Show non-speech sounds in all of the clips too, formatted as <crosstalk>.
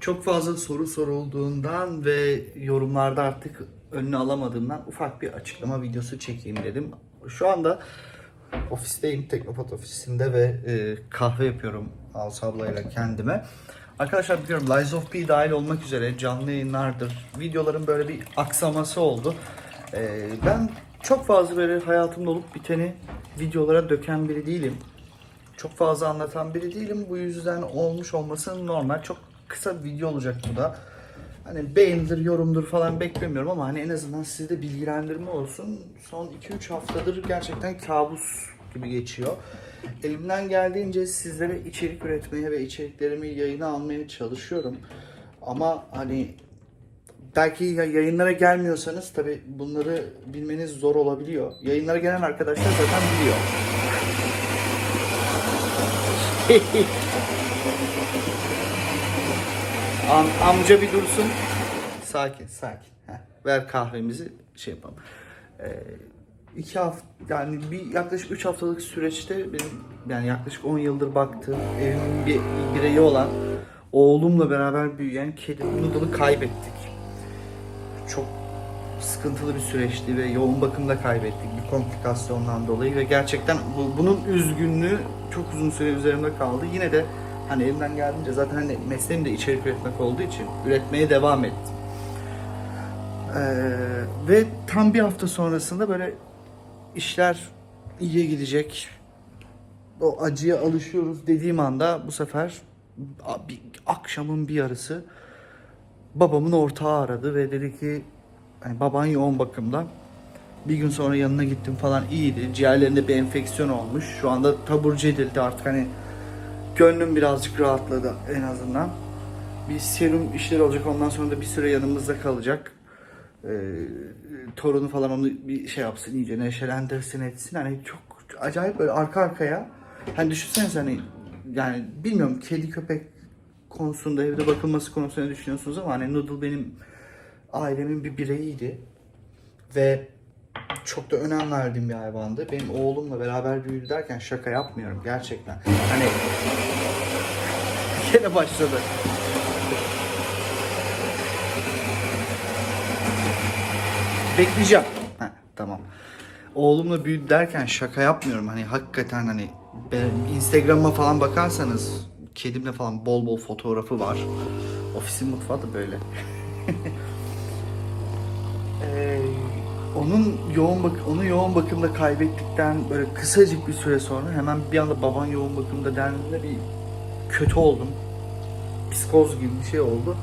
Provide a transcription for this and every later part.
Çok fazla soru sorulduğundan ve yorumlarda artık önünü alamadığımdan ufak bir açıklama videosu çekeyim dedim. Şu anda ofisteyim, Teknopat ofisinde ve e, kahve yapıyorum Alsa ablayla kendime. Arkadaşlar biliyorum Lies of P dahil olmak üzere canlı yayınlardır. Videoların böyle bir aksaması oldu. E, ben çok fazla böyle hayatımda olup biteni videolara döken biri değilim. Çok fazla anlatan biri değilim. Bu yüzden olmuş olması normal. Çok kısa bir video olacak bu da. Hani beğenilir, yorumdur falan beklemiyorum ama hani en azından sizde bilgilendirme olsun. Son 2-3 haftadır gerçekten kabus gibi geçiyor. Elimden geldiğince sizlere içerik üretmeye ve içeriklerimi yayına almaya çalışıyorum. Ama hani belki ya- yayınlara gelmiyorsanız tabi bunları bilmeniz zor olabiliyor. Yayınlara gelen arkadaşlar zaten biliyor. <laughs> Am, amca bir dursun. Sakin, sakin. Heh, ver kahvemizi şey yapalım. Ee, iki hafta yani bir yaklaşık 3 haftalık süreçte benim yani yaklaşık 10 yıldır baktığım evimin bir bireyi olan oğlumla beraber büyüyen kedi Noodle'ı kaybettik. Çok sıkıntılı bir süreçti ve yoğun bakımda kaybettik bir komplikasyondan dolayı ve gerçekten bu, bunun üzgünlüğü çok uzun süre üzerimde kaldı. Yine de hani elimden geldiğince zaten hani mesleğim de içerik üretmek olduğu için üretmeye devam ettim. Ee, ve tam bir hafta sonrasında böyle işler iyiye gidecek. O acıya alışıyoruz dediğim anda bu sefer bir, akşamın bir yarısı babamın ortağı aradı ve dedi ki hani baban yoğun bakımda. Bir gün sonra yanına gittim falan iyiydi. Ciğerlerinde bir enfeksiyon olmuş. Şu anda taburcu edildi artık hani gönlüm birazcık rahatladı en azından. Bir serum işleri olacak ondan sonra da bir süre yanımızda kalacak. Ee, torunu falan onu bir şey yapsın iyice neşelendirsin etsin. Hani çok acayip böyle arka arkaya. Hani düşünsenize hani yani bilmiyorum kedi köpek konusunda evde bakılması konusunda düşünüyorsunuz ama hani Noodle benim ailemin bir bireyiydi. Ve çok da önem verdiğim bir hayvandı. Benim oğlumla beraber büyüdü derken şaka yapmıyorum gerçekten. Hani <laughs> yine başladı. Bekleyeceğim. Heh, tamam. Oğlumla büyüdü derken şaka yapmıyorum. Hani hakikaten hani Instagram'a falan bakarsanız kedimle falan bol bol fotoğrafı var. Ofisin mutfağı da böyle. <laughs> Ee, onun yoğun bak onu yoğun bakımda kaybettikten böyle kısacık bir süre sonra hemen bir anda baban yoğun bakımda dendiğinde bir kötü oldum. Psikoz gibi bir şey oldu.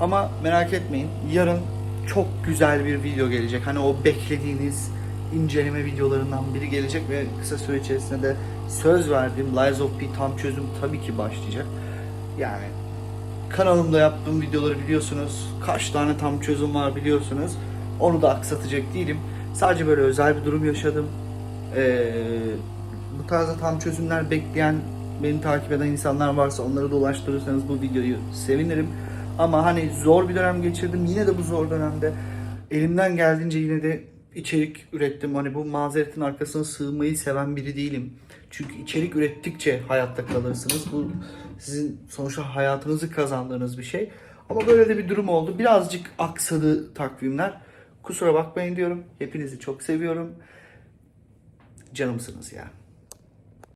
Ama merak etmeyin yarın çok güzel bir video gelecek. Hani o beklediğiniz inceleme videolarından biri gelecek ve kısa süre içerisinde de söz verdiğim Lies of P tam çözüm tabii ki başlayacak. Yani kanalımda yaptığım videoları biliyorsunuz. Kaç tane tam çözüm var biliyorsunuz. Onu da aksatacak değilim. Sadece böyle özel bir durum yaşadım. Ee, bu tarzda tam çözümler bekleyen, beni takip eden insanlar varsa onları da ulaştırırsanız bu videoyu sevinirim. Ama hani zor bir dönem geçirdim. Yine de bu zor dönemde elimden geldiğince yine de içerik ürettim. Hani bu mazeretin arkasına sığmayı seven biri değilim. Çünkü içerik ürettikçe hayatta kalırsınız. Bu sizin sonuçta hayatınızı kazandığınız bir şey. Ama böyle de bir durum oldu. Birazcık aksadı takvimler. Kusura bakmayın diyorum. Hepinizi çok seviyorum. Canımsınız ya.